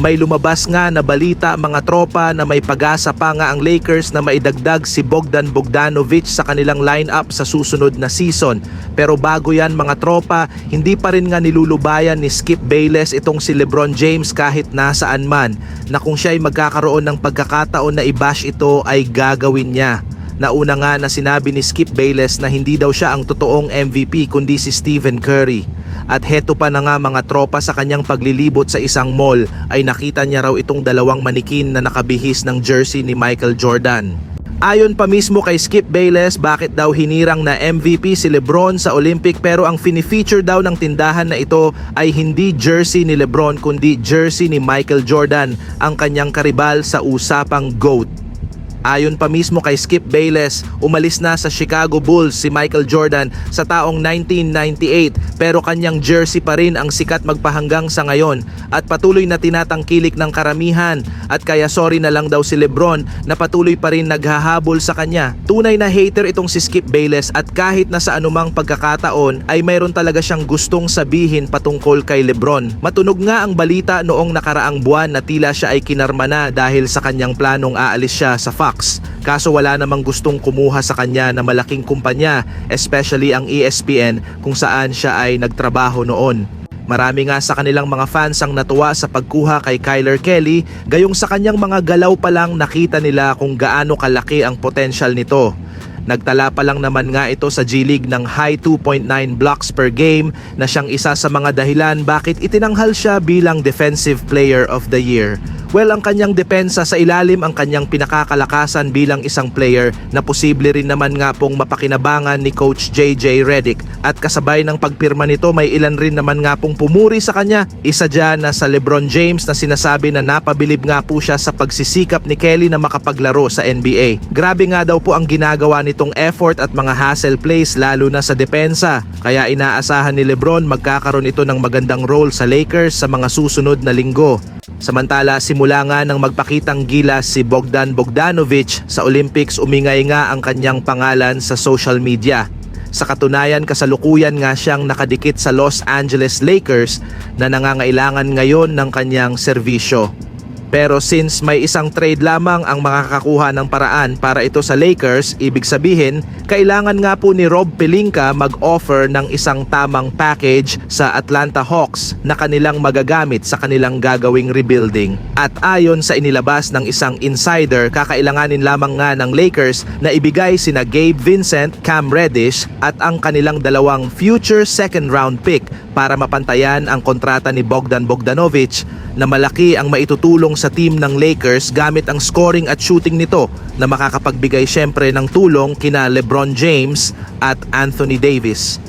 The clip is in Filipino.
May lumabas nga na balita mga tropa na may pag-asa pa nga ang Lakers na maidagdag si Bogdan Bogdanovic sa kanilang lineup sa susunod na season. Pero bago yan mga tropa, hindi pa rin nga nilulubayan ni Skip Bayless itong si LeBron James kahit nasaan man na kung siya ay magkakaroon ng pagkakataon na i-bash ito ay gagawin niya. Nauna nga na sinabi ni Skip Bayless na hindi daw siya ang totoong MVP kundi si Stephen Curry. At heto pa na nga mga tropa sa kanyang paglilibot sa isang mall ay nakita niya raw itong dalawang manikin na nakabihis ng jersey ni Michael Jordan. Ayon pa mismo kay Skip Bayless bakit daw hinirang na MVP si Lebron sa Olympic pero ang fini-feature daw ng tindahan na ito ay hindi jersey ni Lebron kundi jersey ni Michael Jordan ang kanyang karibal sa usapang GOAT. Ayon pa mismo kay Skip Bayless, umalis na sa Chicago Bulls si Michael Jordan sa taong 1998 pero kanyang jersey pa rin ang sikat magpahanggang sa ngayon at patuloy na tinatangkilik ng karamihan at kaya sorry na lang daw si Lebron na patuloy pa rin naghahabol sa kanya. Tunay na hater itong si Skip Bayless at kahit na sa anumang pagkakataon ay mayroon talaga siyang gustong sabihin patungkol kay Lebron. Matunog nga ang balita noong nakaraang buwan na tila siya ay kinarma na dahil sa kanyang planong aalis siya sa Fox. Kaso wala namang gustong kumuha sa kanya na malaking kumpanya, especially ang ESPN kung saan siya ay nagtrabaho noon. Marami nga sa kanilang mga fans ang natuwa sa pagkuha kay Kyler Kelly, gayong sa kanyang mga galaw pa lang nakita nila kung gaano kalaki ang potential nito. Nagtala pa lang naman nga ito sa G-League ng high 2.9 blocks per game na siyang isa sa mga dahilan bakit itinanghal siya bilang Defensive Player of the Year. Well, ang kanyang depensa sa ilalim ang kanyang pinakakalakasan bilang isang player na posible rin naman nga pong mapakinabangan ni Coach JJ Redick. At kasabay ng pagpirma nito may ilan rin naman nga pong pumuri sa kanya. Isa dyan na sa Lebron James na sinasabi na napabilib nga po siya sa pagsisikap ni Kelly na makapaglaro sa NBA. Grabe nga daw po ang ginagawa nitong effort at mga hustle plays lalo na sa depensa. Kaya inaasahan ni Lebron magkakaroon ito ng magandang role sa Lakers sa mga susunod na linggo. Samantala, simula nga ng magpakitang gilas si Bogdan Bogdanovic sa Olympics, umingay nga ang kanyang pangalan sa social media. Sa katunayan, kasalukuyan nga siyang nakadikit sa Los Angeles Lakers na nangangailangan ngayon ng kanyang serbisyo. Pero since may isang trade lamang ang makakakuha ng paraan para ito sa Lakers, ibig sabihin, kailangan nga po ni Rob Pelinka mag-offer ng isang tamang package sa Atlanta Hawks na kanilang magagamit sa kanilang gagawing rebuilding. At ayon sa inilabas ng isang insider, kakailanganin lamang nga ng Lakers na ibigay sina Gabe Vincent, Cam Reddish at ang kanilang dalawang future second round pick para mapantayan ang kontrata ni Bogdan Bogdanovic na malaki ang maitutulong sa team ng Lakers gamit ang scoring at shooting nito na makakapagbigay syempre ng tulong kina LeBron James at Anthony Davis.